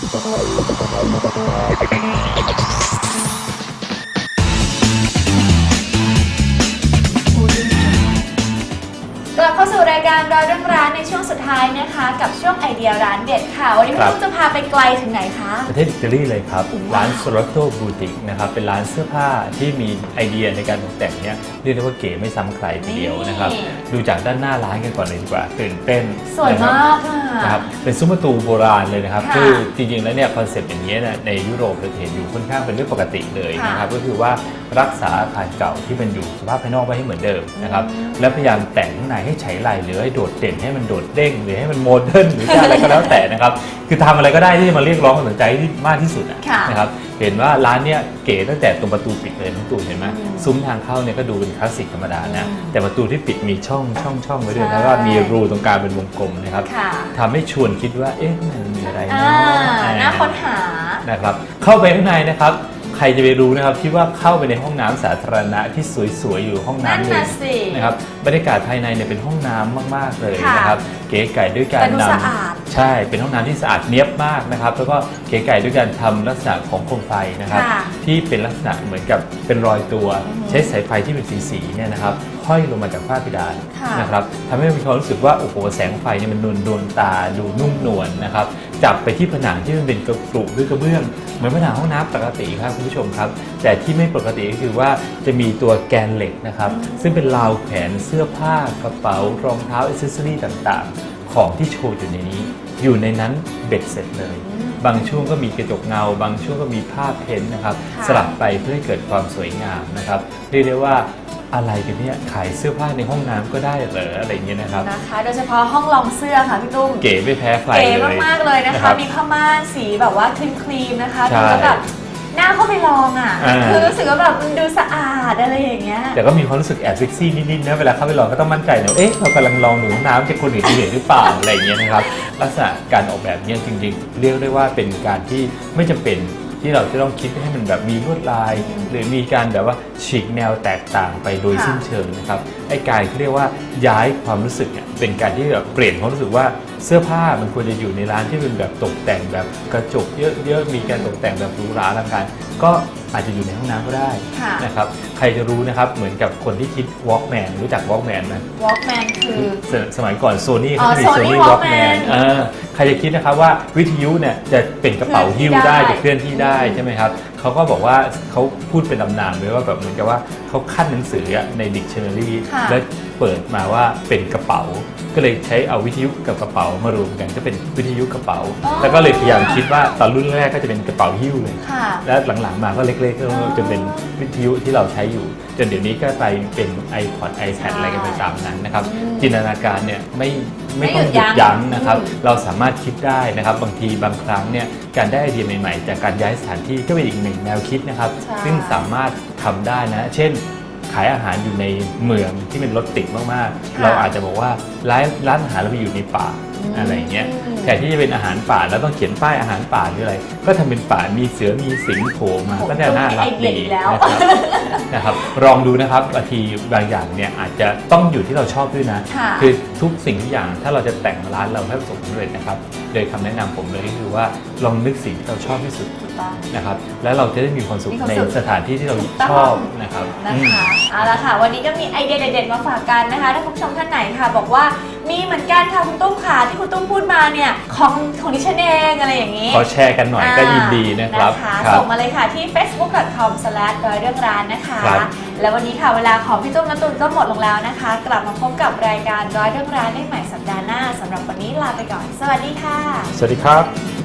กลับเข้าสู่รายการร้อยเรื่องร้าน ในช่วงสุดท้ายนะคะ กับช่วงไอเดียร้านเด็ดค่ะ วันนี้ครัพี่บ ตุ้มจะพาไปไกลถึงไหนคะ ประเทศอิตาลีเลยครับ ร้าน s o r o t o Boutique นะครับเป็นร้านเสื้อผ้าที่มีไอเดียในการตกแต่งเนี่ยเรียกได้ว่าเก๋ไม่ซ้ำใครทีเดียวนะครับ นี่ ดูจากด้านหน้าร้านกันก่อนเลยดีกว่าตื่นเต้นสวยนะครับ มากค่ะ นะครับเป็นซุ้มประตูโบราณเลยนะครับค่ะคือจริงๆแล้วเนี่ยคอนเซปต์อย่างนี้ยเนี่ยในยุโรปเราจะเห็นอยู่ค่อนข้างเป็นเรื่องปกติเลยค่ะนะครับก็คือว่ารักษาอาคารเก่าที่มันอยู่สภาพภายนอกไว้ให้เหมือนเดิมนะครับอืมและพยายามแต่งข้างในให้ใช้ลายหรือให้โดดเด่นให้มันโดดเด้งหรือให้มันโมเดิร์นหรือจะอะไรก็แล้วแต่นะครับ คือทำอะไรก็ได้ที่จะมาเรียกร้องความสนใจที่มากที่สุดอะค่ะนะครับเห็นว่าร้านเนี่ยเก๋ตั้งแต่ตรงประตูปิดเลยน้องตูนเห็นไหมอืมซุ้มทางเข้าเนี่ยก็ดูเป็นคลาสสิกธรรมดานะอืมแต่ประตูที่ปิดมีช่องช่องช่องไว้ด้วยใช่แล้วก็มีรูตรงกลางเป็นวงกลมนะครับค่ะทำให้ชวนคิดว่าเอ๊ะมันมีอะไรอ่าเนาะน่าค้นหานะครับเข้าไปข้างในนะครับ ใครจะไปรู้นะครับคิดว่าเข้าไปในห้องน้ำสาธารณะที่สวยๆอยู่ห้องนั่นน้ำหนึ่น่ะงสิ นะครับบรรยากาศภายในเนี่ยเป็นห้องน้ำมากๆเลยค่ะนะครับ เก๋ไก่ด้วยการแต่ดูนสะอาดำใช่เป็นห้องน้ำที่สะอาดเนียบมากนะครับ แล้วก็เก๋ไก่ด้วยการทำลักษณะของโคมไฟนะครับ ค่ะ ที่เป็นลักษณะเหมือนกับเป็นรอยตัวอือฮึใช้สายไฟที่เป็นสีๆเนี่ยนะครับห้อยลงมาจากฝ้าเพดานค่ะนะครับทำให้มีความรู้สึกว่าโอ้โหแสงไฟเนี่ยมันนวลดวงตาดูนุ่มนวลนะครับจับไปที่ผนังที่มันเป็นกระปรุด้วยกระเบื้องเหมือนผนังห้องน้ำปกติครับคุณผู้ชมครับ แต่ที่ไม่ปกติก็คือว่าจะมีตัวแกนเหล็กนะครับซึ่งเป็นราวแขวนเสื้อผ้ากระเป๋ารองเท้าอิสซอรี่ต่างๆ ของที่โชว์อยู่ในนี้ อยู่ในนั้นเบ็ดเสร็จเลย บางช่วงก็มีกระจกเงา บางช่วงก็มีภาพเพ้นท์นะครับค่ะ สลับไปเพื่อให้เกิดความสวยงามนะครับเรียกได้ว่าอะไรกันเนี่ยขายเสื้อผ้าในห้องน้ำก็ได้เหรออะไรอย่างเงี้ยนะครับ นะคะ โดยเฉพาะห้องลองเสื้อค่ะพี่ตุ้ม เก๋ไม่แพ้ใครเก๋เลยมากๆเลยนะนะครัคะบมีผ้าม่านสีแบบว่าคลีนคลีนๆนะคะใช่ดูแล้วแบบน่าเข้าไปลองอะ อ่า คือรู้สึกว่าแบบมันดูสะอาดอะไรอย่างเงี้ย แต่ก็มีความรู้สึกแอบเซ็กซี่นิดๆนะเวลาเข้าไปลองก็ต้องมั่นใจนะเอ๊ะเรากำลังลองหนูห้องน้ำจะคนอื่นจะเห็นหรือเปล่าอะไรอย่างเงี้ยนะครับ ลักษณะการออกแบบเนี้ยจริงๆ เรียกได้ว่าเป็นการที่ไม่จำเป็นที่เราจะต้องคิดให้มันแบบมีลวดลายอืมหรือมีการแบบว่าฉีกแนวแตกต่างไปโดยค่ะสิ้นเชิงนะครับไอ้การที่เรียกว่าย้ายความรู้สึกเนี่ยเป็นการที่แบบเปลี่ยนความรู้สึกว่าเสื้อผ้ามันควรจะอยู่ในร้านที่เป็นแบบตกแต่งแบบกระจกเยอะๆมีการตกแต่งแบบหรูหราอลังการก็อาจจะอยู่ใน ห้องน้ำก็ได้ค่ะ นะครับใครจะรู้นะครับเหมือนกับคนที่คิด Walkman รู้จัก Walkman ไหม Walkman คือ สสมัยก่อนโซนี่อ๋เขาอจะมี Sony Sony Walkman Walkman เออใครจะคิดนะครับว่าวิทยุเนี่ยจะเป็นกระเป๋าหิ้วได้เคลื่อนที่ได้จะเคลื่อนที่ได้ใช่ไหมครับเขาก็บอกว่าเขาพูดเป็นตำนานเลยว่าแบบเหมือนกับว่าเขาขั้นหนังสืออะใน dictionary ค่ะ แล้วเปิดมาว่าเป็นกระเป๋า ก็เลยใช้เอาวิทยุกับกระเป๋ามารวมกันก็เป็นวิทยุกระเป๋าอ๋อแล้วก็เลยพยายามคิดว่าตอนรุ่นแรกก็จะเป็นกระเป๋าหิ้วเลย ค่ะ แล้วหลังๆมาก็เล็กๆก็จนเป็นวิทยุที่เราใช้อยู่ จนเดี๋ยวนี้ก็ไปเป็น iPod iPad อะไรกันไปตามนั้นนะครับอืมจินตนาการเนี่ยไม่ไม่ไม่ต้องหหยุยุดดยั้ยั้งงนะครับอืมเราสามารถคิดได้นะครับ บางทีบางครั้งเนี่ยการได้ไอเดียใหม่ๆ จากการย้ายสถานที่ก็เป็นอีกหนึ่งแนวคิดนะครับใช่ซึ่งสามารถทำได้นะ เช่นขายอาหารอยู่ในเมืองที่เป็นรถติดมากๆ เราอาจจะบอกว่าร้านร้านอาหารเราไปอยู่ในป่าอะไรอย่างเงี้ย แทนที่จะเป็นอาหารป่าแล้วต้องเขียนป้ายอาหารป่าหรืออะไร ก็ทำเป็นป่ามีเสือมีสิงโผล่มาโอ้โหก็จะน่ารักไอเดียดีอีกแล้วนะครับนะครับลองดูนะครับบางทีบางอย่างเนี่ยอาจจะต้องอยู่ที่เราชอบด้วยนะค่ะคือทุกสิ่งทุกอย่างถ้าเราจะแต่งร้านเราให้ประสบความสำเร็จนะครับโดยคำแนะนำผมเลยก็คือว่าลองนึกสิ่งที่เราชอบที่สุดถูกต้องนะครับแล้วเราจะได้มีความสุขมีความในสุขสถานที่ที่เราถูกต้องชอบนะครับนะอืมคะเอาละค่ะวันนี้ก็มีไอเดียเด็ดๆมาฝากกันนะคะ ถ้าคุณผู้ชมท่านไหนค่ะ บอกว่า มีเหมือนกันค่ะคุณตุ้มค่ะที่คุณตุ้มพูดมาเนี่ยของของดิฉันเองอะไรอย่างนี้ ขอแชร์กันหน่อยก็ยินดีนะครับนะคะครับส่งมาเลยค่ะที่ facebook.com ดอยเรื่องร้านนะคะครับแล้ววันนี้ค่ะเวลาของพี่ตุ้มและตุนก็หมดลงแล้วนะคะ กลับมาพบกับรายการร้อยเรื่องร้านได้ใหม่สัปดาห์หน้าสำหรับวันนี้ลาไปก่อน สวัสดีค่ะ สวัสดีครับ